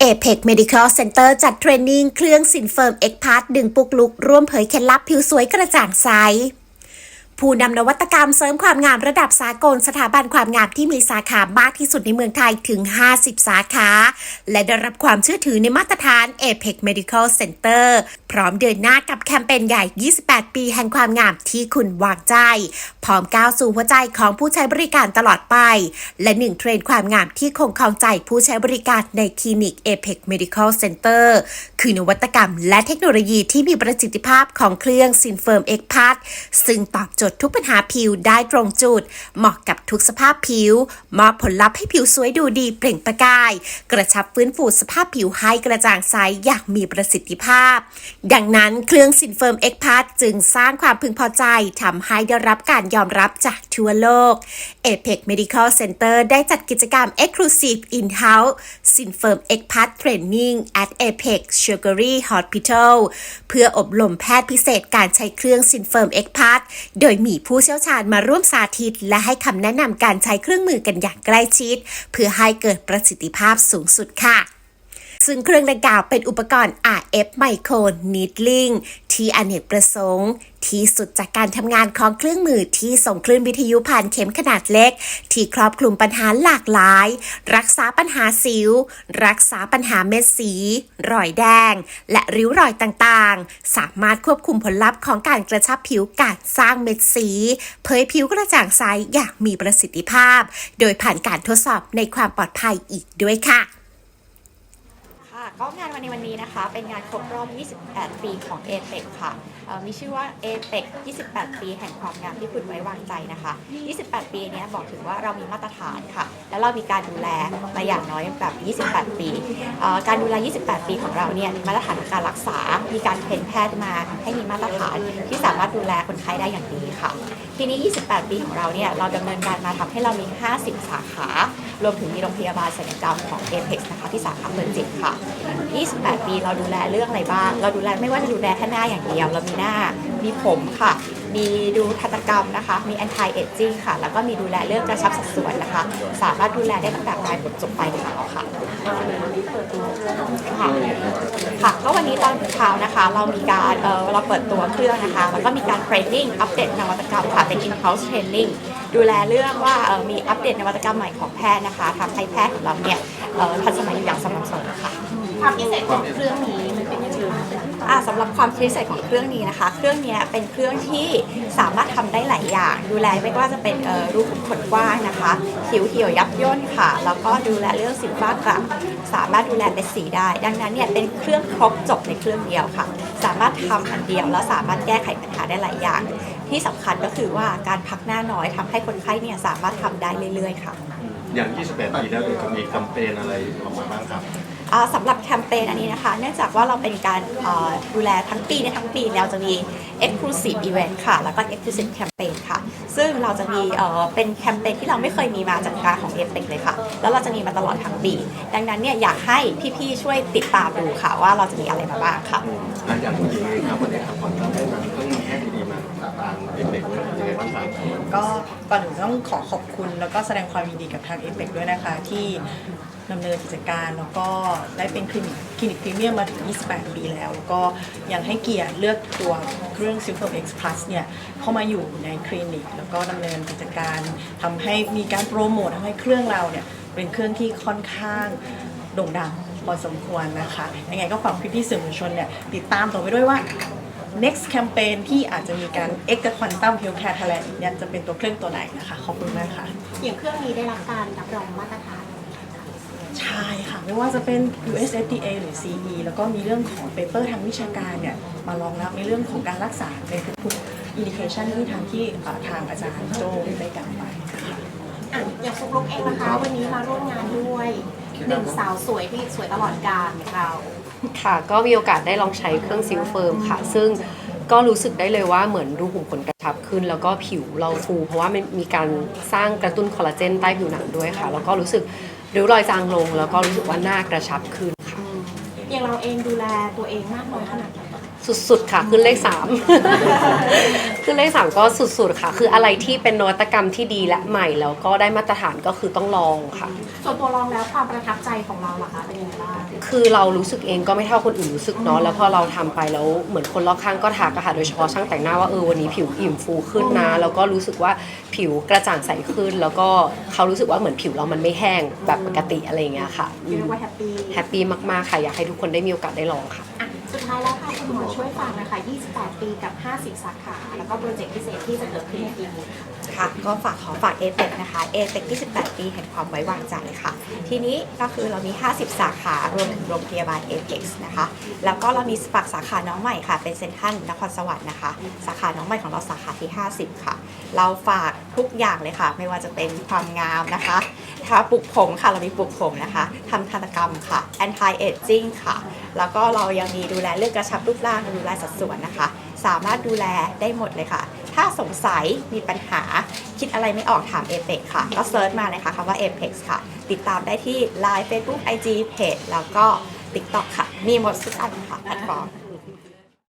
เอเ c Medical Center จัดเทรนนิ่งเครื่องสินเฟิร์มเอ็กพาร์ดึงปุกลุก ร่วมเผยเคล็ดลับผิวสวยกระจ่างใส ผู้นำนวัตกรรมเสริมความงามระดับสากลสถาบันความงามที่มีสาขามากที่สุดในเมืองไทยถึง 50 สาขา และได้รับความเชื่อถือในมาตรฐาน APEC Medical Center พร้อมเดินหน้ากับแคมเปญใหญ่ 28 ปีแห่งความงามที่คุณวางใจ พร้อมก้าวสู่หัวใจของผู้ใช้บริการตลอดไป และหนึ่งเทรนด์ความงามที่คงครองใจผู้ใช้บริการในคลินิก APEC Medical Center คือนวัตกรรมและเทคโนโลยีที่มีประสิทธิภาพของเครื่องซินเฟิร์มเอ็กพาร์ซึ่งตอบโจทุกปัญหาผิวได้ตรงจุด เหมาะกับทุกสภาพผิวมอบผลลัพธ์ให้ผิวสวยดูดีเปล่งประกาย กระชับฟื้นฟูสภาพผิวให้กระจ่างใสอย่างมีประสิทธิภาพ ดังนั้นเครื่องซินเฟิร์มเอ็กพาร์จึงสร้างความพึงพอใจทำให้ได้รับการยอมรับจากทั่วโลก APEC Medical Center ได้จัดกิจกรรม Exclusive In-House Sinfirm e x p a t Training at APEC Sugary Hospital เพื่ออบรมแพทย์พิเศษการใช้เครื่อง Sinfirm e x p a t โดยมีผู้เชี่ยวชาญมาร่วมสาธิต และให้คำแนะนำการใช้เครื่องมือกันอย่างใกล้ชิด เพื่อให้เกิดประสิทธิภาพสูงสุดค่ะซึ่งเครื่องดังกล่าวเป็นอุปกรณ์ RF Micro Needling ที่อเนกประสงค์ ที่สุดจากการทำงานของเครื่องมือที่ส่งคลื่นวิทยุผ่านเข็มขนาดเล็ก ที่ครอบคลุมปัญหาหลากหลาย รักษาปัญหาสิว รักษาปัญหาเม็ดสี รอยแดง และริ้วรอยต่างๆ สามารถควบคุมผลลัพธ์ของการกระชับผิวการสร้างเม็ดสี เผยผิวกระจ่างใสอย่างมีประสิทธิภาพ โดยผ่านการทดสอบในความปลอดภัยอีกด้วยค่ะค่ะ ก็งานวันในวันนี้นะคะ เป็นงานครบรอบ 28 ปีของ a p e c ค่ะมีชื่อว่า a p e c 28 ปีแห่งความงามที่คุณไว้วางใจนะคะ 28 ปีนี้บอกถึงว่าเรามีมาตรฐานค่ะ แล้วเรามีการดูแลมาอย่างน้อยแบบ 28 ปี การดูแล 28 ปีของเราเนี่ยมีมาตรฐานในการรักษา มีการเทรนแพทย์มาให้มีมาตรฐานที่สามารถดูแลคนไข้ได้อย่างดีค่ะทีนี้ 28 ปีของเราเนี่ย เราดำเนินการมาทำให้เรามี 50 สาขา รวมถึงมีโรงพยาบาลศัลยกรรมของ Apex นะคะที่สาขาเมืองจิตค่ะ 28 ปีเราดูแลเรื่องอะไรบ้าง เราดูแลไม่ว่าจะดูแลแค่หน้าอย่างเดียว เรามีหน้า มีผมค่ะ มีดูทันตกรรมนะคะ มี anti aging ค่ะ แล้วก็มีดูแลเรื่องกระชับสัดส่วนนะคะ สามารถดูแลได้ตั้งแต่ปลายผมจนปลายเท้าค่ะค่ะค่ะก็วันนี้ตอนเช้านะคะ เรามีการเออเราเปิดตัวเครื่องนะคะ แล้วก็มีการเทรนนิ่งอัปเดตนวัตกรรมค่ะเป็น in-house training ดูแลเรื่องว่าเอ่อมีอัปเดตนวัตกรรมใหม่ของแพทย์นะคะทำให้แพทย์ของเราเนี่ยเอ่อทันสมัยอยู่อย่างสม่ำเสมอค่ะ ความพิเศษของเครื่องนี้ อ่าสำหรับความพิเศษของเครื่องนี้นะคะ เครื่องนี้เป็นเครื่องที่สามารถทำได้หลายอย่าง ดูแลไม่ว่าจะเป็นเอ่อรูขุมขนกว้างนะคะ ผิวเหี่ยวยับย่นค่ะ แล้วก็ดูแลเรื่องสิวฟ้ากระสามารถดูแลเป็นสีได้ ดังนั้นเนี่ยเป็นเครื่องครบจบในเครื่องเดียวค่ะ สามารถทำอันเดียวแล้วสามารถแก้ไขปัญหาได้หลายอย่าง ที่สำคัญก็คือว่าการพักหน้าน้อยทำให้คนไข้เนี่ยสามารถทำได้เรื่อยๆค่ะ อย่าง 28 ปีแล้วเดี๋ยวจะมีแคมเปญอะไรออกมาบ้างครับ สำหรับแคมเปญอันนี้นะคะ เนื่องจากว่าเราเป็นการเอ่อดูแลทั้งปีในยทั้งปีเราจะมี Exclusive Event ค่ะ แล้วก็ Exclusive Campaign ค่ะ ซึ่งเราจะมีเอ่อเป็นแคมเปญที่เราไม่เคยมีมาจากการของ a p e c เลยค่ะ แล้วเราจะมีมาตลอดทั้งปี ดังนั้นเนี่ยอยากให้พี่ๆช่วยติดตามดูค่ะ ว่าเราจะมีอะไรมาบ้างค่ะอะอย่างผู้หญิงเองครับวันนี้ครับก่อนเราได้นำเครื่องมือแพทย์ดีๆมาทางเด็กๆยังไงบ้างครับก็ก่อนอื่นต้องขอขอบคุณแล้วก็แสดงความยินดีกับทางเอเ c ด้วยนะคะที่ ดำเนินกิจการ แล้วก็ได้เป็นคลินิกคลินิกพรีเมียมมาถึง 28 ปีแล้ว แล้วก็ยังให้เกียรติเลือกตัวเครื่อง Super X Plus เนี่ยเข้ามาอยู่ในคลินิก แล้วก็ดำเนินกิจการทำให้มีการโปรโมททำให้เครื่องเราเนี่ยเป็นเครื่องที่ค่อนข้างโด่งดังพอสมควรนะคะ ยังไงก็ฝากพี่ๆสื่อมวลชนเนี่ยติดตามต่อไปด้วยว่า next campaign ที่อาจจะมีการ X กับ Quantum Healthcare Thailand อีกเนี่ยจะเป็นตัวเครื่องตัวไหนนะคะ ขอบคุณมากค่ะ อย่างเครื่องนี้ได้รับการรับรองมาตรฐาน ใช่ค่ะ ไม่ว่าจะเป็น US FDA หรือ CE แล้วก็มีเรื่องของเปเปอร์ทางวิชาการเนี่ยมารองรับในเรื่องของการรักษาในทุกๆ indication ที่ทางที่เอ่อทางอาจารย์โจได้กล่าวไปนะคะอะอย่างซุปลุกเองนะคะ วันนี้มาร่วมงานด้วยหนึ่งสาวสวยที่สวยตลอดกาลของเรา ค่ะ ก็มีโอกาสได้ลองใช้เครื่องซิลเฟิร์มค่ะ ซึ่งก็รู้สึกได้เลยว่าเหมือนรูขุมขนกระชับขึ้น แล้วก็ผิวเราฟู เพราะว่ามันมีการสร้างกระตุ้นคอลลาเจนใต้ผิวหนังด้วยค่ะ แล้วก็รู้สึก ริ้วรอยจางลงแล้วก็รู้สึกว่าหน้ากระชับขึ้นค่ะ อย่างเราเองดูแลตัวเองมากน้อยขนาดไหน สุดๆค่ะขึ้นเลขสามขึ้นเลขสามก็สุดๆค่ะ คืออะไรที่เป็นนวัตกรรมที่ดีและใหม่แล้วก็ได้มาตรฐานก็คือต้องลองค่ะ ส่วนตัวลองแล้วความประทับใจของเราล่ะคะเป็นยังไงบ้างคือเรารู้สึกเองก็ไม่เท่าคนอื่นรู้สึกเนาะแล้วพอเราทำไปแล้วเหมือนคนรอบข้างก็ทักอะค่ะโดยเฉพาะช่างแต่งหน้าว่าเออวันนี้ผิวอิ่มฟูขึ้นนะแล้วก็รู้สึกว่าผิวกระจ่างใสขึ้น แล้วก็เขารู้สึกว่าเหมือนผิวเรามันไม่แห้งแบบปกติอะไรอย่างเงี้ยค่ะอืเรียมกว่าแฮปปี้แฮปปี้มากๆค่ะอยากให้ทุกคนได้มีโอกาสได้ลองค่ะอะ สุดท้ายแล้วค่ะคุณหมอช่วยฝากนะคะ 28 ปีกับ 50 สาขา แล้วก็โปรเจกต์พิเศษที่จะเกิดขึ้นในปีนี้ค่ะ ค่ะก็ฝากขอฝากเอเ c นะคะเอเ c 28 ปีแห่งความไว้วางใจค่ะ ทีนี้ก็คือเรามี 50 สาขารวมถึงโรงพยาบาลเอเ c นะคะ แล้วก็เรามีฝากสาขาน้องใหม่ค่ะ เป็นเซ็นทรัลนครสวรรค์นะคะ สาขาน้องใหม่ของเราสาขาที่ 50 ค่ะ เราฝากทุกอย่างเลยค่ะ ไม่ว่าจะเป็นความงามนะคะ ถ้าปลุกผมค่ะเรามีปลุกผมนะคะทำทันตกรรมค่ะ anti aging ค่ะ แล้วก็เรายังมีดูแลเรื่องกระชับรูปร่างดูแลสัดส่วนนะคะ สามารถดูแลได้หมดเลยค่ะ ถ้าสงสัยมีปัญหาคิดอะไรไม่ออกถาม Apex ค่ะ ก็เซิร์ชมาเลยค่ะคำว่า Apex ค่ะ ติดตามได้ที่ Line Facebook IG Page แล้วก็ TikTok ค่ะ มีหมดทุกอันค่ะแพลตฟอร์ม